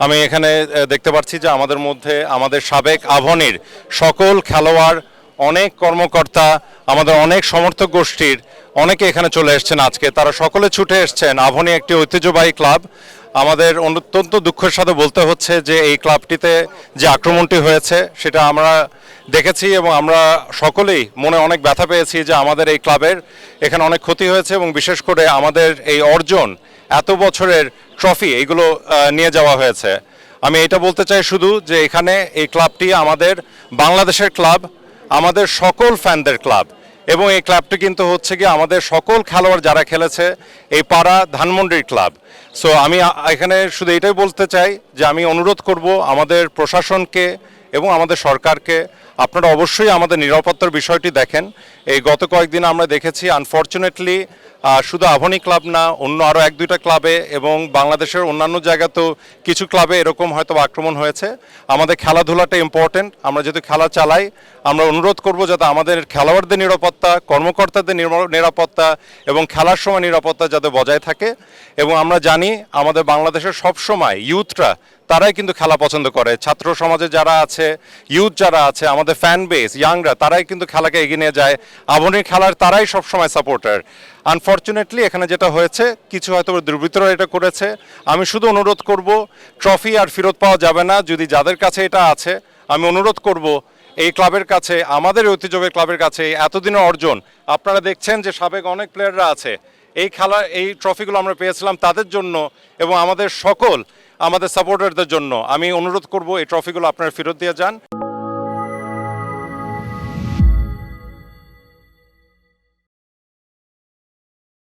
আমি এখানে দেখতে পাচ্ছি যে আমাদের মধ্যে আমাদের সাবেক আভনির সকল খেলোয়াড়, অনেক কর্মকর্তা, আমাদের অনেক সমর্থক গোষ্ঠীর, অনেকে এখানে চলে এসছেন আজকে। তারা সকলে ছুটে এসছেন। আভনি একটি ঐতিহ্যবাহী ক্লাব। আমাদের অত্যন্ত দুঃখের সাথে বলতে হচ্ছে যে এই ক্লাবটিতে যে আক্রমণটি হয়েছে, সেটা আমরা দেখেছি এবং আমরা সকলেই মনে অনেক ব্যথা পেয়েছি যে আমাদের এই ক্লাবের এখানে অনেক ক্ষতি হয়েছে এবং বিশেষ করে আমাদের এই অর্জন এত বছরের ট্রফি এগুলো নিয়ে যাওয়া হয়েছে। আমি এটা বলতে চাই শুধু যে এখানে এই ক্লাবটি আমাদের বাংলাদেশের ক্লাব, আমাদের সকল ফ্যানদের ক্লাব। এবং এই ক্লাবটি কিন্তু হচ্ছে কি আমাদের সকল খেলোয়াড় যারা খেলেছে এই পাড়া ধানমন্ডির ক্লাব সো আমি এখানে শুধু এটাই বলতে চাই যে আমি অনুরোধ করব আমাদের প্রশাসনকে এবং আমাদের সরকারকে আপনারা অবশ্যই আমাদের নিরাপত্তার বিষয়টি দেখেন। এই গত কয়েকদিন আমরা দেখেছি আনফর্চুনেটলি শুধু আভনি ক্লাব না, অন্য আরও এক দুইটা ক্লাবে এবং বাংলাদেশের অন্যান্য জায়গাতেও কিছু ক্লাবে এরকম হয়তো আক্রমণ হয়েছে। আমাদের খেলাধুলাটা ইম্পর্টেন্ট আমরা যেহেতু খেলা চালাই, আমরা অনুরোধ করব যাতে আমাদের খেলোয়াড়দের নিরাপত্তা, কর্মকর্তাদের নিরাপত্তা এবং খেলার সময় নিরাপত্তা যাতে বজায় থাকে। এবং আমরা জানি, আমাদের বাংলাদেশের সব সময় ইউথরা তারাই কিন্তু খেলা পছন্দ করে। ছাত্র সমাজে যারা আছে ইউথ যারা আছে, আমাদের ফ্যান বেস ইয়াংরা তারাই কিন্তু খেলাকে এগিয়ে নিয়ে যায়। আবনের খেলার তারাই সবসময় সাপোর্টার আনফর্চুনেটলি এখানে যেটা হয়েছে, কিছু হয়তো দুর্বৃত্তরা এটা করেছে। আমি শুধু অনুরোধ করব ট্রফি আর ফেরত পাওয়া যাবে না। যদি যাদের কাছে এটা আছে, আমি অনুরোধ করব, এই ক্লাবের কাছে, আমাদের ঐতিহ্যবাহী ক্লাবের কাছে এই এতদিনের অর্জন। আপনারা দেখছেন যে সাবেক অনেক প্লেয়াররা আছে। এই খেলা, এই ট্রফিগুলো আমরা পেয়েছিলাম তাদের জন্য এবং আমাদের সকল আমাদের সাপোর্টারদের জন্য। আমি অনুরোধ করব এই ট্রফিগুলো আপনারা ফেরত দিয়ে যান।